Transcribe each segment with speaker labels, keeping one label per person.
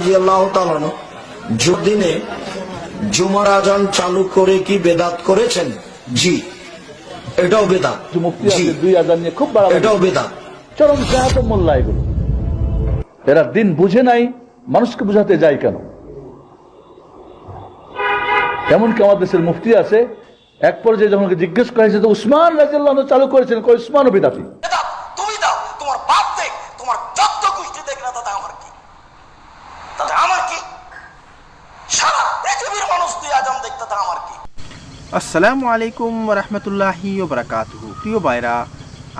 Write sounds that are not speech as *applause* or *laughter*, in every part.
Speaker 1: রাজি আল্লাহ দিনে জুমার আজান চালু করে কি বেদাত করেছেন? জি। এটাও বেদাত।
Speaker 2: দুই আজান নিয়ে খুব
Speaker 1: এটাও বেদাত।
Speaker 2: চরম জাহাত মোল্লা এগুলো এরা দিন বুঝে নাই মানুষকে বুঝাতে যায় কেন? এমনকি আমার দেশের মুফতি আছে এক পর্যায়ে যখন জিজ্ঞেস করা হয়েছে তো উসমান রাজিয়াল্লাহ চালু করেছেন? কই উসমানও বিদাতি।
Speaker 3: আমার কি? সারা পৃথিবীর মানুষ তুই আজান দেখ তাতে আমার কি?
Speaker 4: আসসালামু আলাইকুম রহমতুল্লাহি বারাকাতুহু প্রিয় ভাইরা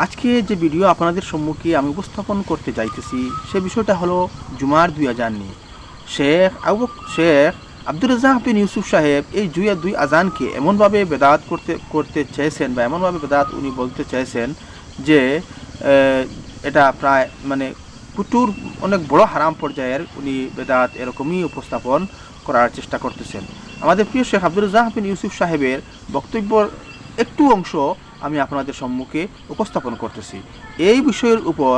Speaker 4: আজকে যে ভিডিও আপনাদের সম্মুখে আমি উপস্থাপন করতে চাইতেছি সে বিষয়টা হলো জুমার দুই আজান নিয়ে। শেখ আবু, শেখ আব্দুর রাজাক বিন ইউসুফ সাহেব এই জুয়া দুই আজানকে এমনভাবে বেদাত করতে করতে চেয়েছেন বা এমনভাবে বেদাত উনি বলতে চেয়েছেন যে এটা প্রায় মানে প্রচুর অনেক বড় হারাম পর্যায়ের উনি বেদাত এরকমই উপস্থাপন করার চেষ্টা করতেছেন। আমাদের প্রিয় শেখ আব্দুল রাজাক বিন ইউসুফ সাহেবের বক্তব্যর একটু অংশ আমি আপনাদের সম্মুখে উপস্থাপন করতেছি। এই বিষয়ের উপর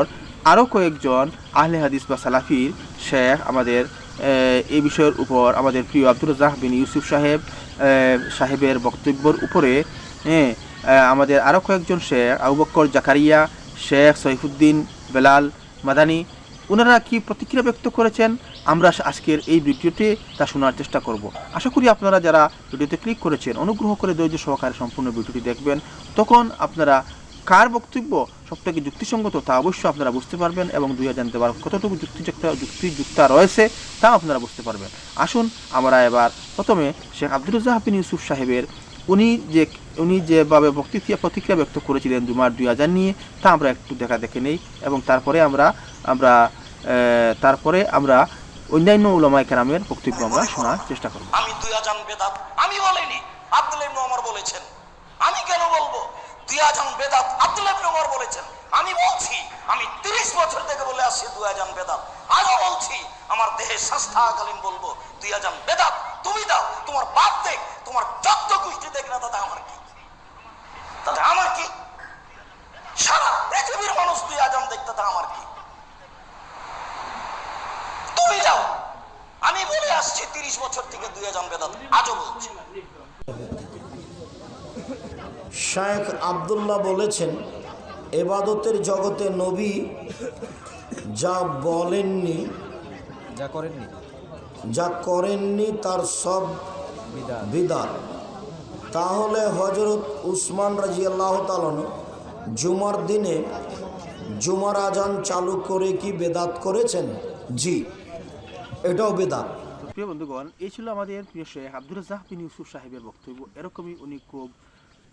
Speaker 4: আরও কয়েকজন আহলে হাদিস বা সালাফির শেখ আমাদের এই বিষয়ের উপর আমাদের প্রিয় আব্দুল রাজাক বিন ইউসুফ সাহেব সাহেবের বক্তব্যের উপরে হ্যাঁ আমাদের আরও কয়েকজন শেখ, আবু বক্কর জাকারিয়া, শেখ সৈফুদ্দিন বেলাল মাদানি ওনারা কি প্রতিক্রিয়া ব্যক্ত করেছেন? আমরা আজকের এই ভিডিওতে তা শোনার চেষ্টা করব। আশা করি আপনারা যারা ভিডিওতে ক্লিক করেছেন, অনুগ্রহ করে ধৈর্য সহকারে সম্পূর্ণ ভিডিওটি দেখবেন। তখন আপনারা কার বক্তব্য সবথেকে যুক্তিসঙ্গত তা অবশ্যই আপনারা বুঝতে পারবেন এবং দুই জানতে পারবেন কতটুকু যুক্তিযুক্ত, যুক্তিযুক্তা রয়েছে তা আপনারা বুঝতে পারবেন। আসুন, আমরা এবার প্রথমে শেখ আব্দুল বিন ইউসুফ সাহেবের উনি যে, উনি যেভাবে বক্তৃতা, প্রতিক্রিয়া ব্যক্ত করেছিলেন জুমার দুই হাজার নিয়ে, তা আমরা একটু দেখা দেখে নেই এবং তারপরে আমরা আমরা তারপরে আমরা অন্যান্য উলামায় কেরামের বক্তব্য আমরা শোনার চেষ্টা করব।
Speaker 3: আমি দুই আজান বেদাত, আমি বলিনি, আব্দুল ইবনে ওমর বলেছেন। আমি কেন বলব? দুই আজান বেদাত, আব্দুল ইবনে ওমর বলেছেন। আমি বলছি, আমি তিরিশ বছর থেকে বলে আসছি দুই আজান বেদাত। আজও বলছি, আমার দেহে স্বাস্থ্যকালীন বলব, দুই আজান বেদাত। তুমি দাও তোমার বাপ দেখ তোমার যত গোষ্ঠী দেখ না তাতে আমার কি? তাতে আমার কি? সারা পৃথিবীর মানুষ তুই আজান দেখ তাতে আমার কি? তুমি যাও। আমি বলে আসছি তিরিশ বছর থেকে দুই আজান বেদাত আজও বলছি।
Speaker 1: শায়েখ আবদুল্লাহ বলেছেন এবাদতের জগতে নবী যা বলেননি
Speaker 5: যা করেননি।
Speaker 1: যা করেননি তার সব বিদাত। তাহলে হজরত উসমান রাজি আল্লাহ তালানো জুমার দিনে জুমার আজান চালু করে কি বেদাত করেছেন? জি, এটাও বেদাত।
Speaker 4: প্রিয় বন্ধুগণ, এই ছিল আমাদের প্রিয় শেখ আব্দুল রাজাক বিন ইউসুফ সাহেবের বক্তব্য। এরকমই উনি খুব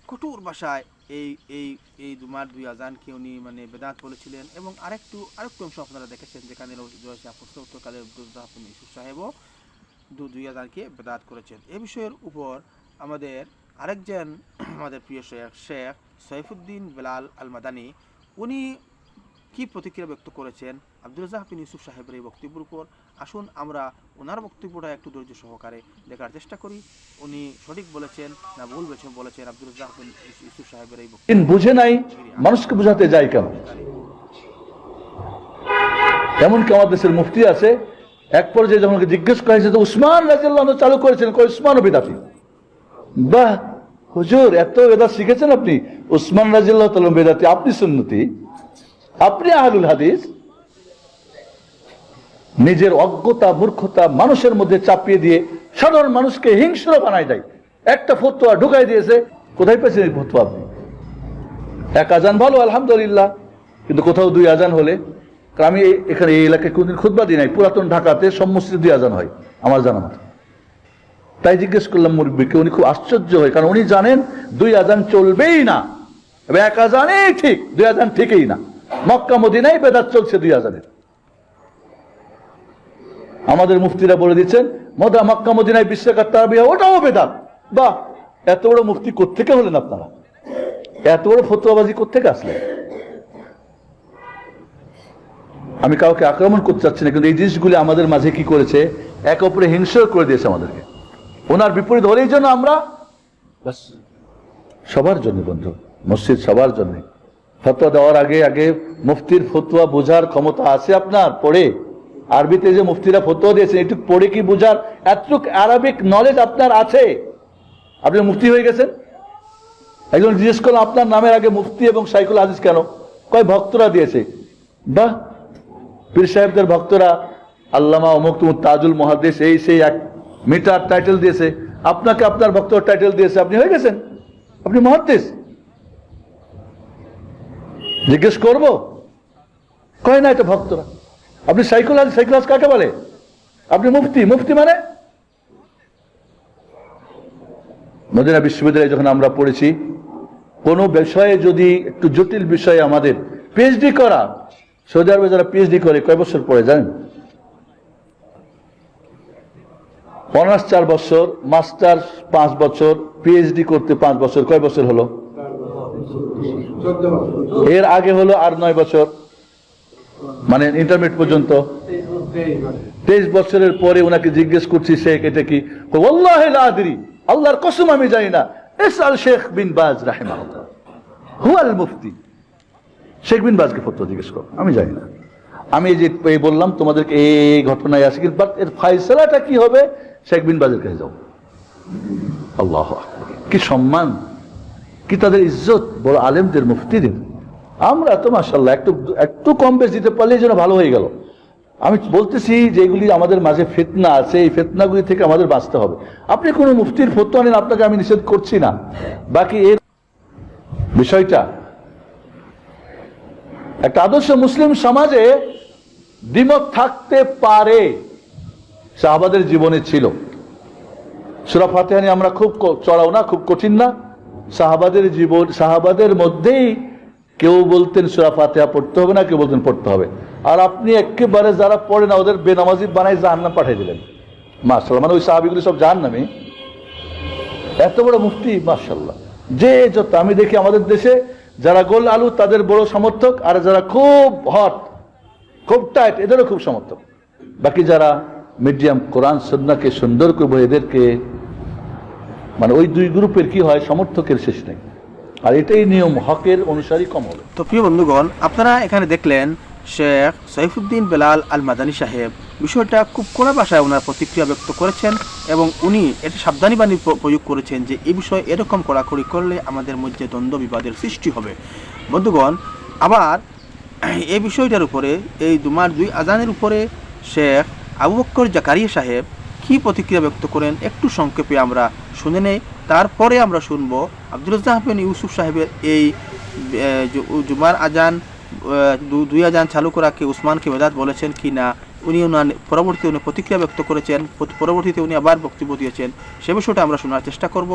Speaker 4: কঠোর ভাষায় এই এই এই জুমার দুই আজানকে উনি মানে বেদাত বলেছিলেন এবং আরেকটু আরেকটু অংশ আপনারা দেখেছেন যেখানে বিন ইউসুফ সাহেবও দু- দুই আজানকে বেদাত করেছেন। এ বিষয়ের উপর আমাদের আরেকজন *clears throat* আমাদের প্রিয় শেখ শেখ সৈফুদ্দিন বেলাল আল মাদানি উনি কি প্রতিক্রিয়া ব্যক্ত করেছেন? আব্দুল রাজাক ইউসুফ সাহেবের এই বক্তব্যের উপর আসুন আমরা ওনার বক্তব্যটা একটু ধৈর্য সহকারে দেখার চেষ্টা করি। উনি সঠিক বলেছেন না ভুল বলেছেন বলেছেন আব্দুল রাজাক সাহেবের এই বক্তব্য।
Speaker 2: বুঝে নাই, মানুষকে বুঝাতে যায় কেন? এমনকি আমার দেশের মুফতি আছে, এক পর্যায়ে যখন জিজ্ঞেস করা হয়েছে উসমান রাজিয়াল্লাহ চালু করেছেন কই উসমানও বিদাতি? বাহ, হুজুর, এত বেদাত শিখেছেন আপনি। উসমান রাজিয়াল্লাহ তালম বেদাতি, আপনি সুন্নতি, আপনি আহলুল হাদিস নিজের অজ্ঞতা, মূর্খতা মানুষের মধ্যে চাপিয়ে দিয়ে সাধারণ মানুষকে হিংস্র বানায় দেয়। একটা ফতোয়া ঢুকাই দিয়েছে। কোথায় পেয়েছেন এই ফতোয়া আপনি? এক আজান ভালো, আলহামদুলিল্লাহ। কিন্তু কোথাও দুই আজান হলে আমি এখানে এই এলাকায় কোনদিন খুদবা দিই নাই। পুরাতন ঢাকাতে সব দুই আজান হয়, আমার জানা মতো। তাই জিজ্ঞেস করলাম মুরব্বীকে, উনি খুব আশ্চর্য হয়, কারণ উনি জানেন দুই আজান চলবেই না। এক আজানেই ঠিক, দুই আজান ঠিকই না। মক্কা মদিনাই বেদাত চলছে দুই আজানের। আমাদের মুফতিরা বলে দিচ্ছেন, মদা মক্কা মদিনায় বিশ্বের তারবিয়া ওটাও বেদাত। বাহ, এত বড় মুফতি কোত্থেকে হলেন আপনারা? এত বড় ফতুয়াবাজি কোথেকে আসলেন? আমি কাউকে আক্রমণ করতে চাচ্ছি না, কিন্তু এই জিনিসগুলি আমাদের মাঝে কি করেছে? এক অপরে হিংসা করে দিয়েছে আমাদেরকে। ওনার বিপরীত হলেই জন্য আমরা সবার জন্য বন্ধু, মসজিদ সবার জন্য। ফতোয়া দেওয়ার আগে আগে মুফতির ফতুয়া বোঝার ক্ষমতা আছে আপনার, পড়ে। আরবিতে যে মুফতিরা ফতোয়া দিয়েছেন একটু পড়ে কি বোঝার? এতটুক আরবিক নলেজ আপনার আছে? আপনি মুফতি হয়ে গেছেন? একজন জিজ্ঞেস করলাম আপনার নামের আগে মুফতি এবং সাইকুল আজিজ কেন? কয়, ভক্তরা দিয়েছে। বাহ! পীর সাহেবদের ভক্তরা, আল্লামা অমুক তাজুল মহাদেশ এই সেই এক মিটার টাইটেল দিয়েছে। আপনাকে আপনার ভক্ত টাইটেল দিয়েছে। আপনি হয়ে গেছেন? আপনি মহাদেশ জিজ্ঞেস করব? কয় না এটা ভক্তরা? আপনি সাইকুল আজ সাইকুল আজ কাকে বলে? আপনি মুফতি মুফতি মানে? মদিনা বিশ্ববিদ্যালয়ে যখন আমরা পড়েছি কোনো বিষয়ে যদি একটু জটিল বিষয়ে আমাদের পিএইচডি করা সৌদি আরবে যারা পিএইচডি করে কয় বছর পরে জানেন? অনার্স চার বছর মাস্টার পাঁচ বছর পিএইচডি করতে পাঁচ বছর কয় বছর হলো? এর আগে হলো আর নয় বছর। মানে ইন্টারমিডিয়েট পর্যন্ত। তেইশ বছরের পরে ওনাকে জিজ্ঞেস করছি, শেখ, এটা কি? আদরি, আল্লাহর কসম আমি জানি না। এস আল শেখ বিন বাজ রাহেমাহুল্লাহ, হুয়াল মুফতি। শেখ বিন বাজকে ফটো জিজ্ঞেস করো, আমি জানি না। আমি যে বললাম, তোমাদেরকে এই ঘটনায় আছে, কিন্তু বাট এর ফাইসলাটা কি হবে? শেখ বিন বাজের কাছে যাও। আল্লাহ কি সম্মান, কি তাদের ইজ্জত, বড় আলেমদের মুফতিদের। আমরা তো মাসাল্লাহ একটু একটু কম বেশ দিতে পারলেই যেন ভালো হয়ে গেল। আমি বলতেছি যে এগুলি আমাদের মাঝে ফেতনা আছে, এই ফেতনাগুলি থেকে আমাদের বাঁচতে হবে। আপনি কোনো মুফতির ফতো আনেন, আপনাকে আমি নিষেধ করছি না। বাকি এর বিষয়টা, একটা আদর্শ মুসলিম সমাজে দ্বিমত থাকতে পারে শাহবাদের জীবনে ছিল। সুরা ফাতেহানি আমরা খুব চড়াও না, খুব কঠিন না। সাহাবাদের জীবন, সাহাবাদের মধ্যেই কেউ বলতেন সুরা ফাতেহা পড়তে হবে না, কেউ বলতেন পড়তে হবে। আর আপনি একেবারে যারা পড়ে না, ওদের বেনামাজি বানাই জাহান্নাম পাঠিয়ে দিলেন। মার্শাল্লাহ মানে ওই সাহাবিগুলি সব জাহান্নামে। এত বড় মুফতি মার্শাল্লাহ যে যত, আমি দেখি আমাদের দেশে যারা গোল আলু, তাদের বড় সমর্থক, আর যারা খুব হট, খুব টাইট, এদেরও খুব সমর্থক। বাকি যারা মিডিয়াম কোরআন সন্নাকে সুন্দর করব, এদেরকে মানে ওই দুই গ্রুপের কি হয়, সমর্থকের শেষ নেই। আর এটাই নিয়ম, হকের অনুসারী কম হবে।
Speaker 4: তো প্রিয় বন্ধুগণ, আপনারা এখানে দেখলেন শেখ সৈফুদ্দিন বেলাল আল মাদানী সাহেব। বিষয়টা খুব কড়া ভাষায় ওনার প্রতিক্রিয়া ব্যক্ত করেছেন এবং উনি এটা সাবধানী বাণী প্রয়োগ করেছেন যে এই বিষয়ে এরকম কড়াকড়ি করলে আমাদের মধ্যে দ্বন্দ্ব বিবাদের সৃষ্টি হবে। বন্ধুগণ, আবার এই বিষয়টার উপরে, এই দুমার দুই আজানের উপরে শেখ আবু বক্কর জাকারিয়া সাহেব কি প্রতিক্রিয়া ব্যক্ত করেন একটু সংক্ষেপে আমরা শুনে নেই। তারপরে আমরা শুনব আব্দুল রাজ্জাক ইউসুফ সাহেবের এই জুমার আজান দুই আজান চালু করাকে উসমানকে বেদাত বলেছেন কি না, উনি ওনার পরবর্তী উনি প্রতিক্রিয়া ব্যক্ত করেছেন পরবর্তীতে উনি আবার বক্তব্য দিয়েছেন, সে বিষয়টা আমরা শোনার চেষ্টা করব।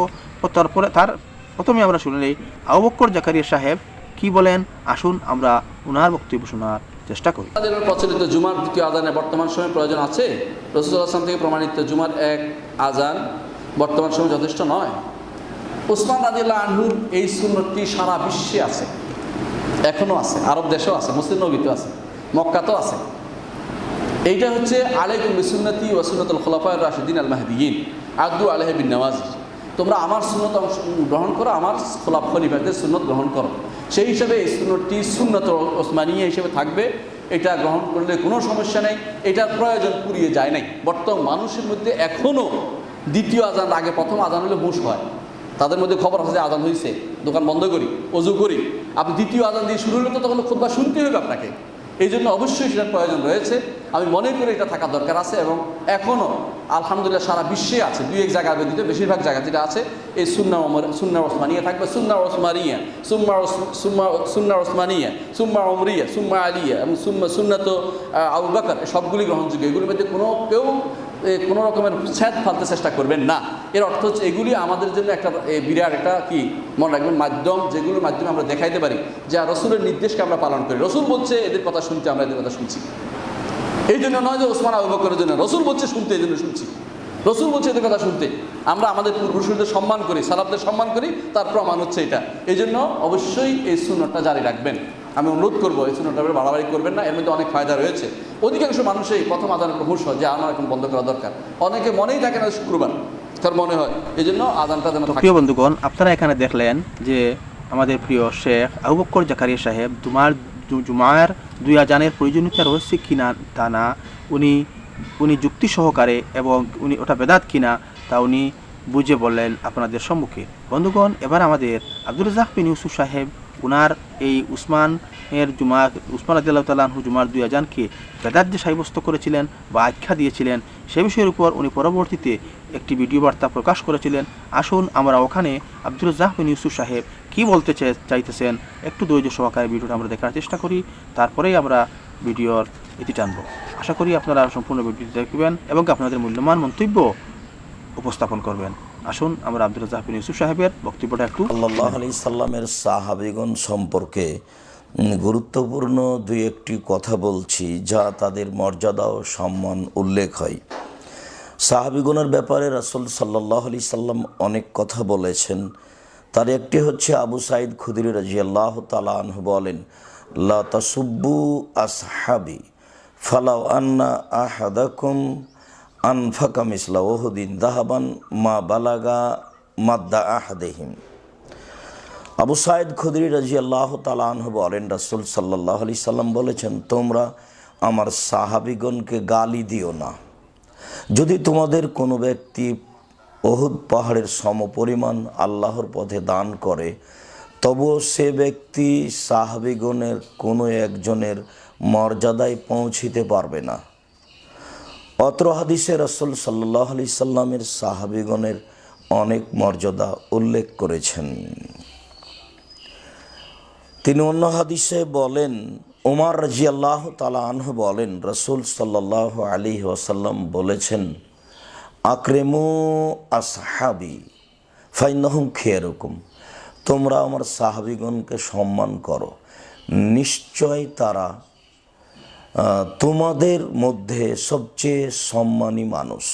Speaker 4: তারপরে, তার প্রথমে আমরা শুনে নেই, আবু বক্কর জাকারিয়া সাহেব কি বলেন, আসুন আমরা ওনার বক্তব্য শোনার চেষ্টা করি।
Speaker 6: প্রচলিত জুমার দ্বিতীয় আজানের বর্তমান সময়ে প্রয়োজন আছে? রসুল আসলাম থেকে প্রমাণিত জুমার এক আজান বর্তমান সময়ে যথেষ্ট নয়। উসমান রাজিল্লা আনহুর এই সুন্নতটি সারা বিশ্বে আছে। এখনও আছে, আরব দেশেও আছে, মুসলিম নবীতেও আছে, মক্কাতেও আছে। এইটা হচ্ছে আলেকুম বিসুন্নতি ওয়াসুন্নতুল খোলাফায় রাশিদিন আল মাহদিন আব্দু আলহ বিন নওয়াজ তোমরা আমার সুন্নত অংশ গ্রহণ করো, আমার খোলাফ খলিফাদের সুন্নত গ্রহণ করো। সেই হিসাবে এই সুন্নতটি সুন্নত ওসমানিয়া হিসেবে থাকবে। এটা গ্রহণ করলে কোনো সমস্যা নেই। এটার প্রয়োজন পুরিয়ে যায় নাই। বর্তমান মানুষের মধ্যে এখনও দ্বিতীয় আজান আগে প্রথম আজান হলে হুঁশ হয়। তাদের মধ্যে খবর আছে যে আজান হয়েছে দোকান বন্ধ করি, অজু করি। আপনি দ্বিতীয় আজান দিয়ে শুরু হলে তো তখন খুদ্া শুনতে হবে আপনাকে। এই জন্য অবশ্যই সেটার প্রয়োজন রয়েছে। আমি মনে করি এটা থাকা দরকার আছে এবং এখনও আলহামদুলিল্লাহ সারা বিশ্বে আছে, দুই এক জায়গা ব্যতীত বেশিরভাগ জায়গা যেটা আছে, এই সুন্না ওমর সুন্না ওসমানিয়া থাকবে। সুন্না ওসমানিয়া, সুম্মা সুম্মা সুন্না ওসমানিয়া, সুম্মা ওমরিয়া সুম্মা আলিয়া এবং সুম্মা সুন্নাত আবু বাকর সবগুলি গ্রহণযোগ্য। এগুলির মধ্যে কোনো কেউ কোনো রকমের ছ্যাদ ফালতে চেষ্টা করবেন না। এর অর্থ হচ্ছে এগুলি আমাদের জন্য একটা বিরাট একটা কি, মনে রাখবেন, মাধ্যম, যেগুলোর মাধ্যমে আমরা দেখাইতে পারি যে রসুলের নির্দেশকে আমরা পালন করি। রসুল বলছে, এদের কথা শুনতে আমরা এদের কথা শুনছি। এই জন্য নয় যে ওসমান আবু বকরের জন্য, রসুল বলছে শুনতে, এই জন্য শুনছি। রসুল বলছে এদের কথা শুনতে। আমরা আমাদের পূর্বসূরীদের সম্মান করি সালাবদের সম্মান করি, তার প্রমাণ হচ্ছে এটা। এই জন্য অবশ্যই এই সুন্নতটা জারি রাখবেন। আমি অনুরোধ করব, এই সুন্নতটা বাড়াবাড়ি করবেন না, এর মধ্যে অনেক ফায়দা রয়েছে। অধিকাংশ মানুষই প্রথম আদানের হুশ হয়, যে আমার এখন বন্ধ করা দরকার। অনেকে মনেই থাকে না শুক্রবার, তার মনে হয়। এই জন্য আদানটা যেন
Speaker 4: প্রিয় বন্ধুগণ, আপনারা এখানে দেখলেন যে আমাদের প্রিয় শেখ আবু বক্কর জাকারিয়া সাহেব দুমার জু- জুমার দুই আজানের প্রয়োজনীয়তা রয়েছে কিনা তা না। উনি উনি যুক্তি সহকারে এবং উনি ওটা বেদাত কিনা তা উনি বুঝে বললেন আপনাদের সম্মুখে। বন্ধুগণ, এবার আমাদের আব্দুল রাজাক বিন ইউসুফ সাহেব, উনার এই উসমান এর জুমা, উসমান আদিল্লাহ তালাহু জুমার দুই আজানকে বেদাত সাব্যস্ত করেছিলেন বা আখ্যা দিয়েছিলেন। সে বিষয়ের উপর উনি পরবর্তীতে একটি ভিডিও বার্তা প্রকাশ করেছিলেন। আসুন আমরা ওখানে আব্দুল রাজাক বিন ইউসুফ সাহেব কি বলতে চাইতেছেন একটু ধৈর্য সহকারে ভিডিওটা আমরা দেখার চেষ্টা করি। তারপরেই আমরা ভিডিওর ইতি টানব। আশা করি আপনারা সম্পূর্ণ ভিডিওটি দেখবেন এবং আপনাদের মূল্যবান মন্তব্য উপস্থাপন করবেন। আসুন আমরা আব্দুল রাজাক বিন ইউসুফ সাহেবের বক্তব্যটা একটু
Speaker 1: আল্লাহ আলি সাল্লামের সাহাবিগণ সম্পর্কে গুরুত্বপূর্ণ দুই একটি কথা বলছি যা তাদের মর্যাদা ও সম্মান উল্লেখ হয়। সাহাবিগণের ব্যাপারে রাসুল সাল্লাহ আলি সাল্লাম অনেক কথা বলেছেন। তার একটি হচ্ছে আবু সাইদ খুদির রাজি আল্লাহ তালাহ বলেন, লা আসহাবি ফালাও আন্না আহাদাকুম আনফাকাম মিসলা ওহুদিন দাহাবান মা বালাগা মাদ্দা আহাদেহিম। আবু সাইদ খুদরি রাজি আল্লাহ তালাহ বলেন, রাসুল সাল্লাহ আলি সাল্লাম বলেছেন, তোমরা আমার সাহাবিগণকে গালি দিও না। যদি তোমাদের কোনো ব্যক্তি অহুদ পাহাড়ের সমপরিমাণ আল্লাহর পথে দান করে, তবুও সে ব্যক্তি সাহাবিগণের কোনো একজনের মর্যাদায় পৌঁছিতে পারবে না। অত্র হাদিসে রসুল সাল্লাহ আলি সাল্লামের সাহাবিগণের অনেক মর্যাদা উল্লেখ করেছেন। তিনি অন্য হাদিসে বলেন ওমার রাজি আল্লাহ তালা আনহ বলেন, রসুল সাল্লাহ আলী ওয়াসাল্লাম বলেছেন, আক্রেমু আসহাবি ফাইনহুম খেয়ারকম। তোমরা আমার সাহাবিগণকে সম্মান করো। নিশ্চয় তারা তোমাদের মধ্যে সবচেয়ে সম্মানী মানুষ।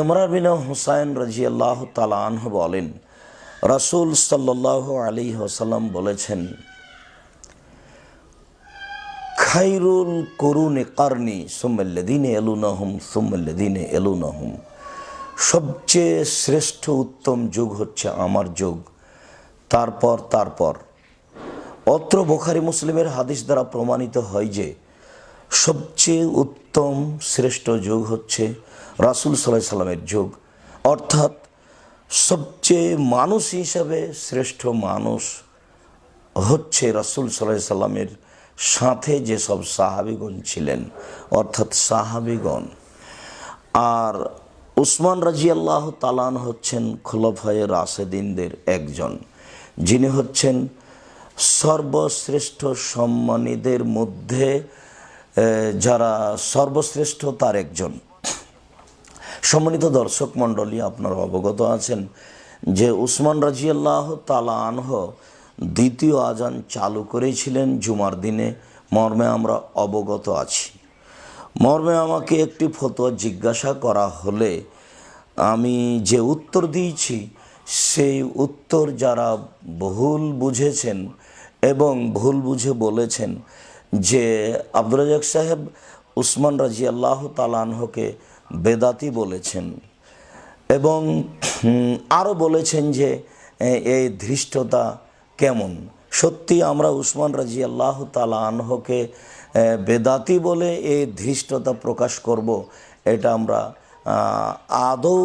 Speaker 1: এমরা বিন হুসাইন রাজি আল্লাহ তালাহ বলেন, রাসুল সাল্লাহ আলী হাসাল্লাম বলেছেন খাইরুল করুনে কারনি সুম্মাল্লাদিনে এলুনাহুম সুম্মাল্লাদিনে এলুনাহুম সবচেয়ে শ্রেষ্ঠ উত্তম যুগ হচ্ছে আমার যুগ। তারপর তারপর। অত্র বোখারি মুসলিমের হাদিস দ্বারা প্রমাণিত হয় যে সবচেয়ে উত্তম শ্রেষ্ঠ যুগ হচ্ছে রাসুল সাল্লাহ সাল্লামের যুগ। অর্থাৎ সবচেয়ে মানুষ হিসাবে শ্রেষ্ঠ মানুষ হচ্ছে রাসুল সাল্লাহ সাল্লামের সাথে যেসব সাহাবিগণ ছিলেন, অর্থাৎ সাহাবিগণ। আর উসমান রাজি আল্লাহ তালান হচ্ছেন খোলফায়ে রাশেদিনদের একজন। যিনি হচ্ছেন সর্বশ্রেষ্ঠ সম্মানীদের মধ্যে যারা সর্বশ্রেষ্ঠ তার একজন। সম্মানিত দর্শক মণ্ডলী, আপনারা অবগত আছেন যে উসমান রাজিয়াল্লাহ তালা আনহ দ্বিতীয় আজান চালু করেছিলেন জুমার দিনে। মর্মে আমরা অবগত আছি। মর্মে আমাকে একটি ফতোয়া জিজ্ঞাসা করা হলে আমি যে উত্তর দিয়েছি, সেই উত্তর যারা ভুল বুঝেছেন এবং ভুল বুঝে বলেছেন যে আব্দুল রাজাক সাহেব উসমান রাজি আল্লাহ তালানহকে বেদাতি বলেছেন এবং আরও বলেছেন যে এই ধৃষ্টতা কেমন? সত্যি আমরা উসমান রাজি আল্লাহ তালা আনহকে বেদাতি বলে এই ধৃষ্টতা প্রকাশ করব, এটা আমরা আদৌ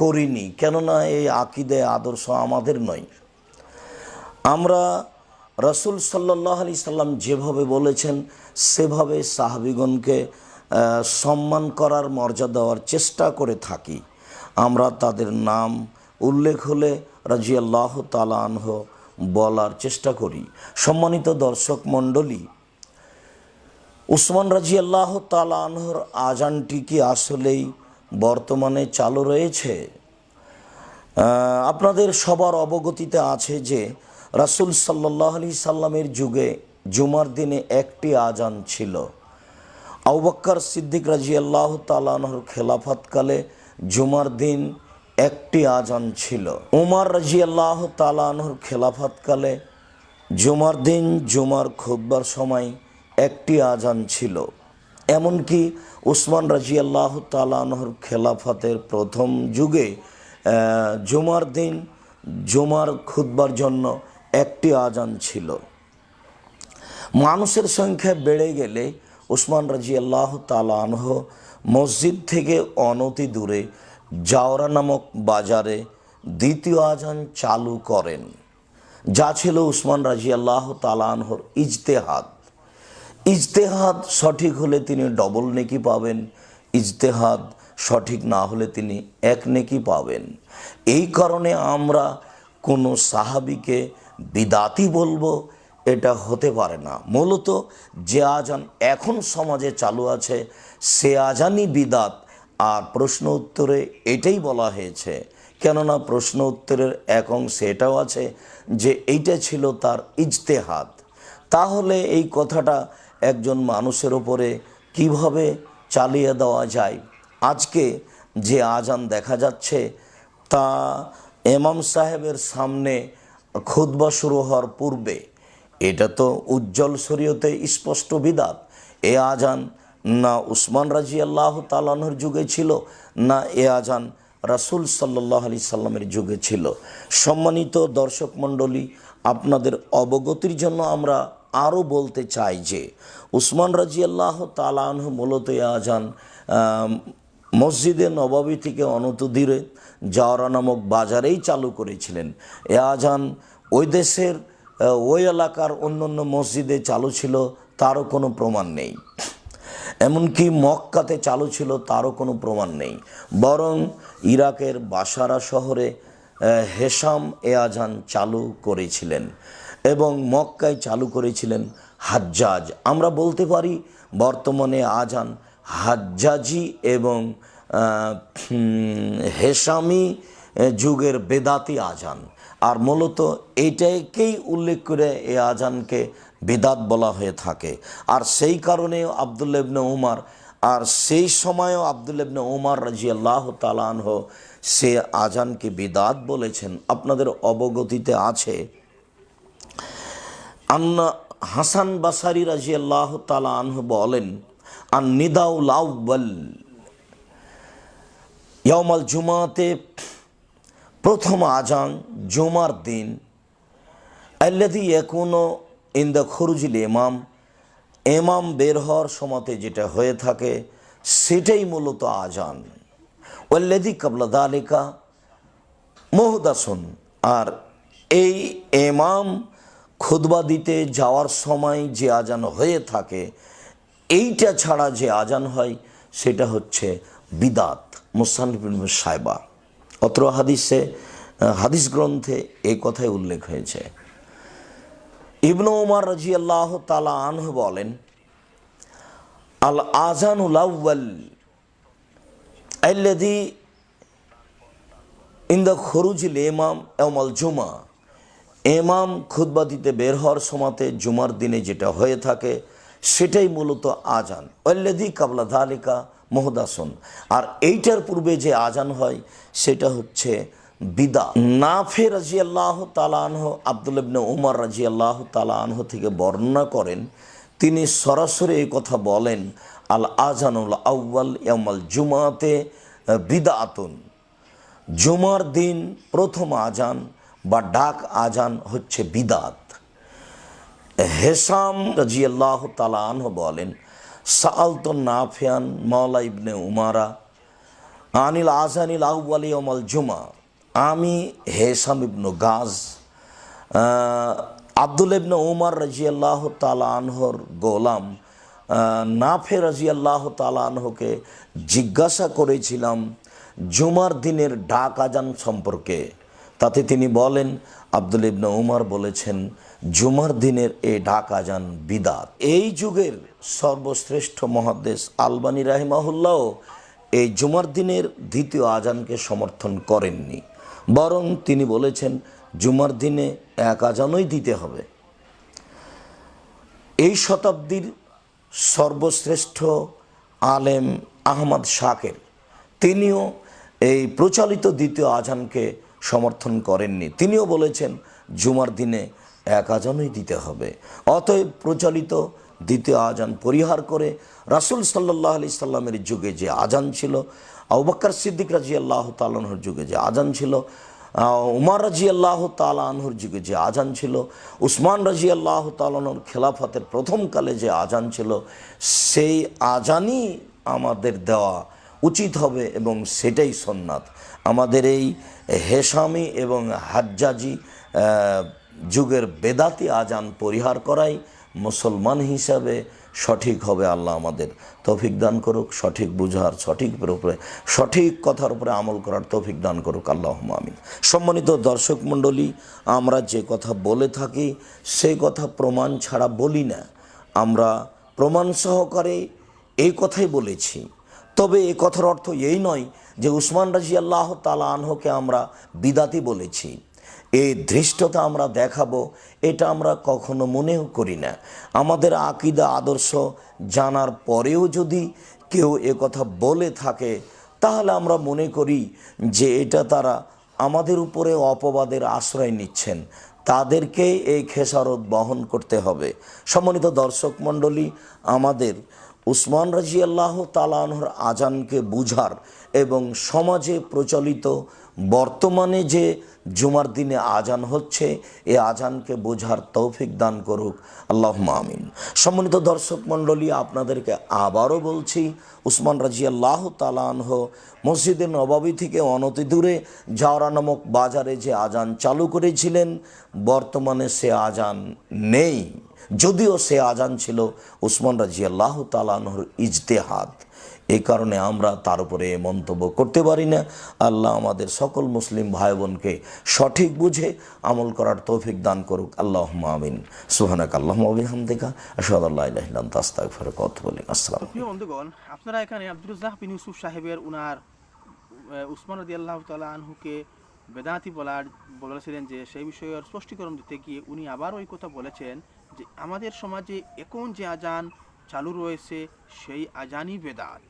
Speaker 1: করিনি। কেননা এই আকিদে আদর্শ আমাদের নয়। আমরা রসুল সাল্লাহ আলি সাল্লাম যেভাবে বলেছেন, সেভাবে সাহাবিগণকে সম্মান করার মর্যাদা দেওয়ার চেষ্টা করে থাকি। আমরা তাদের নাম উল্লেখ হলে রাজি আল্লাহ তালানহ বলার চেষ্টা করি। সম্মানিত দর্শক মণ্ডলী, উসমান রাজি আল্লাহ তালানহর আজানটি কি আসলেই বর্তমানে চালু রয়েছে? আপনাদের সবার অবগতিতে আছে যে রাসুল সাল্লাহ আলি সাল্লামের যুগে জুমার দিনে একটি আজান ছিল। আউবাক্কর সিদ্দিক রাজি আল্লাহ তালানহর খেলাফতকালে জুমার দিন একটি আজান ছিল। উমার রাজি আল্লাহ তালানহর খেলাফতকালে জুমার দিন, জুমার খুববার সময় একটি আজান ছিল। এমনকি উসমান রাজি আল্লাহ তালানহর খেলাফতের প্রথম যুগে জুমার দিন, জুমার খুতবার জন্য একটি আজান ছিল। মানুষের সংখ্যা বেড়ে গেলে উসমান রাজি আল্লাহ তালানহ মসজিদ থেকে অনতি দূরে জাওরা নামক বাজারে দ্বিতীয় আজান চালু করেন। যা ছিল উসমান রাজি আল্লাহ তালানহর ইজতেহাদ। ইজতেহাদ সঠিক হলে তিনি ডবল নেকি পাবেন, ইজতেহাদ সঠিক না হলে তিনি এক নেকি পাবেন। এই কারণে আমরা কোনো সাহাবিকে বিদাতি বলব, এটা হতে পারে না। মূলত যে আজান এখন সমাজে চালু আছে, সে আজানই বিদাত। আর প্রশ্ন উত্তরে এটাই বলা হয়েছে। কেননা প্রশ্ন উত্তরের এক অংশে এটাও আছে যে এইটা ছিল তার ইজতেহাদ। তাহলে এই কথাটা একজন মানুষের ওপরে কীভাবে চালিয়ে দেওয়া যায়? আজকে যে আজান দেখা যাচ্ছে, তা এমাম সাহেবের সামনে খুতবা শুরু হওয়ার পূর্বে, এটা তো উজ্জ্বল শরীয়তে স্পষ্ট বিদাত এ আজান না উসমান রাজি আল্লাহ তালানোর যুগে ছিল, না এ আজান রাসুল সাল্লাহ আলি সাল্লামের যুগে ছিল। সম্মানিত দর্শক মণ্ডলী, আপনাদের অবগতির জন্য আমরা আরও বলতে চাই যে, উসমান রাজি আল্লাহ তালাহ মূলত এ আজান মসজিদে নবাবী থেকে অনতদূরে জাওরা নামক বাজারেই চালু করেছিলেন। এ আজান ওই দেশের ওই এলাকার অন্য অন্য মসজিদে চালু ছিল, তারও কোনো প্রমাণ নেই। এমনকি মক্কাতে চালু ছিল তারও কোনো প্রমাণ নেই। বরং ইরাকের বাসারা শহরে হেসাম এ আজান চালু করেছিলেন এবং মক্কায় চালু করেছিলেন হাজ্জাজ। আমরা বলতে পারি, বর্তমানে আজান হাজ্জাজি এবং হেসামি যুগের বেদাতি আজান। আর মূলত এইটাকেই উল্লেখ করে এ আজানকে বেদাত বলা হয়ে থাকে। আর সেই কারণে আবদুল্লা ইবনে উমার, আর সেই সময়ও আবদুল্লা ইবনে উমার রাজি আল্লাহ তালানহ সে আজানকে বিদাত বলেছেন। আপনাদের অবগতিতে আছে, আন্না হাসান বাসারি রাজি আল্লাহ তালানহ বলেন আর নিদাউল আউ্বাল ইয়ামাল জুমাতে প্রথম আজান জুমার দিন আল্লাদি একুনো ইন দ্য খরুজিল এমাম এমাম বের হওয়ার সময়তে যেটা হয়ে থাকে সেটাই মূলত আজান। ওল্লাদি কাবলা দালিকা মোহদাসন, আর এই এমাম খুদবা দিতে যাওয়ার সময় যে আজান হয়ে থাকে, এইটা ছাড়া যে আজান হয় সেটা হচ্ছে বিদাত মুসানিফ সাহেবা অত্র হাদিসে হাদিস গ্রন্থে এই কথাই উল্লেখ হয়েছে। ইবনু উমার রাজি আল্লাহ তালা আনহ বলেন, আল আজানুল আউ্বাল আল্লাদি ইন দ্য খরুজিল এমাম এমাল জুমা এমাম খুতবা দিতে বের হওয়ার সময়তে জুমার দিনে যেটা হয়ে থাকে, সেটাই মূলত আজান অল্লাদি কাবলা ধালিকা মোহদাসন। আর এইটার পূর্বে যে আজান হয়, সেটা হচ্ছে বিদা। নাফে রাজি আল্লাহ তালানহ আব্দুল উমর রাজি আল্লাহ তালানহ থেকে বর্ণনা করেন, তিনি সরাসরি এই কথা বলেন, আল আজানুল আউ্বাল ইয়ামাল জুমাতে বিদাতুন। জুমার দিন প্রথম আজান বা ডাক আজান হচ্ছে বিদাত। হেসাম রাজিয়াল্লাহ তালাহ বলেন সালত নাফিয়ান মৌলা ইবনে উমারা আনিল আজানিল আউ্বালি অমল জুমা আমি হেসাম ইবনু গাজ আব্দুল ইবনে উমার রাজিয়াল্লাহ তালাহর গোলাম আহ, নাফে রাজিয়াল্লাহ তালাহকে জিজ্ঞাসা করেছিলাম জুমার দিনের ডাক আজান সম্পর্কে। তাতে তিনি বলেন আব্দুল ইবনে উমার বলেছেন জুমার দিনের এই ডাক আজান বিদাত। এই যুগের সর্বশ্রেষ্ঠ মহাদেশ আলবানী রাহিমাহুল্লাহ এই জুমার দিনের দ্বিতীয় আজানকে সমর্থন করেননি। বরং তিনি বলেছেন, জুমার দিনে এক আজানই দিতে হবে। এই শতাব্দীর সর্বশ্রেষ্ঠ আলেম আহমদ শাকের, তিনিও এই প্রচলিত দ্বিতীয় আজানকে সমর্থন করেননি। তিনিও বলেছেন, জুমার দিনে এক আজানই দিতে হবে। অতএব প্রচলিত দ্বিতীয় আজান পরিহার করে রাসুল সাল্লাহ আলি সাল্লামের যুগে যে আজান ছিল আউবাক্কর সিদ্দিক রাজি আল্লাহ তালনহর যুগে যে আজান ছিল উমার রাজি আল্লাহ তালানহুর যুগে যে আজান ছিল, উসমান রাজি আল্লাহ তালানুর খেলাফতের প্রথমকালে যে আজান ছিল, সেই আজানই আমাদের দেওয়া উচিত হবে এবং সেটাই সন্ন্যাত আমাদের এই হেসামি এবং হাজ্জাজি যুগের বেদাতি আজান পরিহার করাই মুসলমান হিসাবে সঠিক হবে আল্লাহ আমাদের তৌফিক দান করুক, সঠিক বুঝার, সঠিক উপরে সঠিক কথার উপরে আমল করার তৌফিক দান করুক আল্লাহ আমিন। সম্মানিত দর্শক মণ্ডলী, আমরা যে কথা বলে থাকি সেই কথা প্রমাণ ছাড়া বলি না। আমরা প্রমাণ সহকারে এই কথাই বলেছি। তবে এ কথার অর্থ এই নয় যে উসমান রাজি আল্লাহ তালা আনহকে আমরা বিদাতি বলেছি। এই ধৃষ্টতা আমরা দেখাবো, এটা আমরা কখনো মনেও করি না। আমাদের আকিদা, আদর্শ জানার পরেও যদি কেউ কথা বলে থাকে, তাহলে আমরা মনে করি যে এটা তারা আমাদের উপরে অপবাদের আশ্রয় নিচ্ছেন। তাদেরকে এই খেসারত বহন করতে হবে। সম্মানিত দর্শক মণ্ডলী, আমাদের উসমান রাজি আল্লাহ তালানহর আজানকে বুঝার এবং সমাজে প্রচলিত বর্তমানে যে জুমার দিনে আজান হচ্ছে, এ আজানকে বোঝার তৌফিক দান করুক। আল্লাহ আমিন। সম্মানিত দর্শক মণ্ডলী, আপনাদেরকে আবারও বলছি, উসমান রাজি আল্লাহ তালানহ মসজিদে নবাবী থেকে অনতি দূরে জাওরা নামক বাজারে যে আজান চালু করেছিলেন, বর্তমানে সে আজান নেই। যদিও সে আজান ছিল উসমান রাজি আল্লাহ তালানহর ইজতেহাদ। এই কারণে আমরা তার উপরে মন্তব্য করতে পারি না। আল্লাহ আমাদের সকল মুসলিম ভাই বোনকে সঠিক বুঝে আমল করার তৌফিক দান করুক। আল্লাহ আমিন। সুহানাক আল্লাহ আবিন আল্লাহ ইলাহিল্লাম তাস্তাক ফের কথা বলি আসসালাম
Speaker 4: বন্ধুগণ, আপনারা এখানে আব্দুরুজ্জাহ বিন ইউসুফ সাহেবের উনার উসমান রদি আল্লাহ তালা আনহুকে বেদাতি বলার, বলেছিলেন যে সেই বিষয়ের স্পষ্টীকরণ দিতে গিয়ে উনি আবার ওই কথা বলেছেন যে আমাদের সমাজে এখন যে আজান চালু রয়েছে সেই আজানই বেদাত।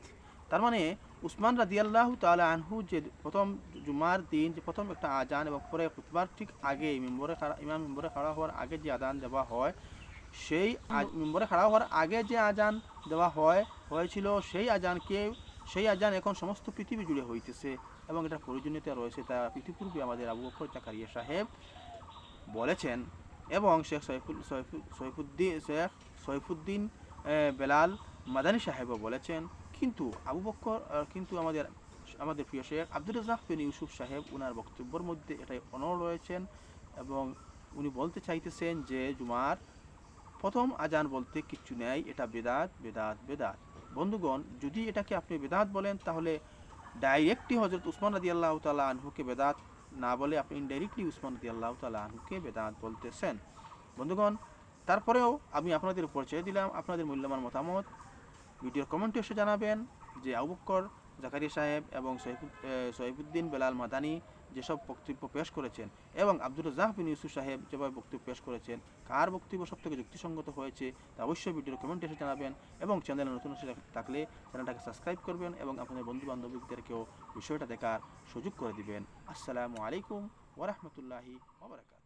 Speaker 4: তার মানে উসমান রাদি আল্লাহ তালা আনহু যে প্রথম জুমার দিন যে প্রথম একটা আজান এবং পরে খুতবার ঠিক আগে মেম্বরে খাড়া- ইমাম মেম্বরে খাড়া হওয়ার আগে যে আজান দেওয়া হয় সেই মেম্বরে খাড়া হওয়ার আগে যে আজান দেওয়া হয় হয়েছিল সেই আজানকে সেই আজান এখন সমস্ত পৃথিবী জুড়ে হইতেছে এবং এটা প্রয়োজনীয়তা রয়েছে তা পৃথিবীপূর্বে আমাদের আবু বকর জাকারিয়া সাহেব বলেছেন এবং শেখ সৈফুল সৈফুল সৈফুদ্দিন শেখ সৈফুদ্দিন বেলাল মাদানী সাহেবও বলেছেন, কিন্তু আবু বক্কর কিন্তু আমাদের আমাদের প্রিয় শেখ আব্দুর রাজাক বিন ইউসুফ সাহেব ওনার বক্তব্যের মধ্যে এটাই অনড় রয়েছেন এবং উনি বলতে চাইতেছেন যে, জুমার প্রথম আজান বলতে কিচ্ছু নেই, এটা বেদাত বেদাত বেদাত। বন্ধুগণ, যদি এটাকে আপনি বেদাত বলেন, তাহলে ডাইরেক্টলি হজরত উসমান রাদি আল্লাহ তালা আনহুকে বেদাত না বলে আপনি ইনডাইরেক্টলি উসমান রাদি আল্লাহ তালা আনহুকে বেদাত বলতেছেন। বন্ধুগণ তারপরেও আমি আপনাদের উপর ছেড়ে দিলাম আপনাদের মূল্যবান মতামত। ভিডিওর কমেন্টে এসে জানাবেন যে আবুবকর জাকারিয়া সাহেব এবং সৈফুদ সৈফুদ্দিন, বেলাল মাদানি যেসব বক্তব্য পেশ করেছেন এবং আব্দুর রাজাহ বিন ইউসুফ সাহেব যেভাবে বক্তব্য পেশ করেছেন, কার বক্তব্য সব থেকে যুক্তিসঙ্গত হয়েছে তা অবশ্যই ভিডিওর কমেন্টে এসে জানাবেন এবং চ্যানেলে নতুন এসে থাকলে চ্যানেলটাকে সাবস্ক্রাইব করবেন এবং আপনাদের বন্ধু বান্ধবীদেরকেও বিষয়টা দেখার সুযোগ করে দিবেন। আসসালামু আলাইকুম ওরহমতুল্লাহি ওবরাকাত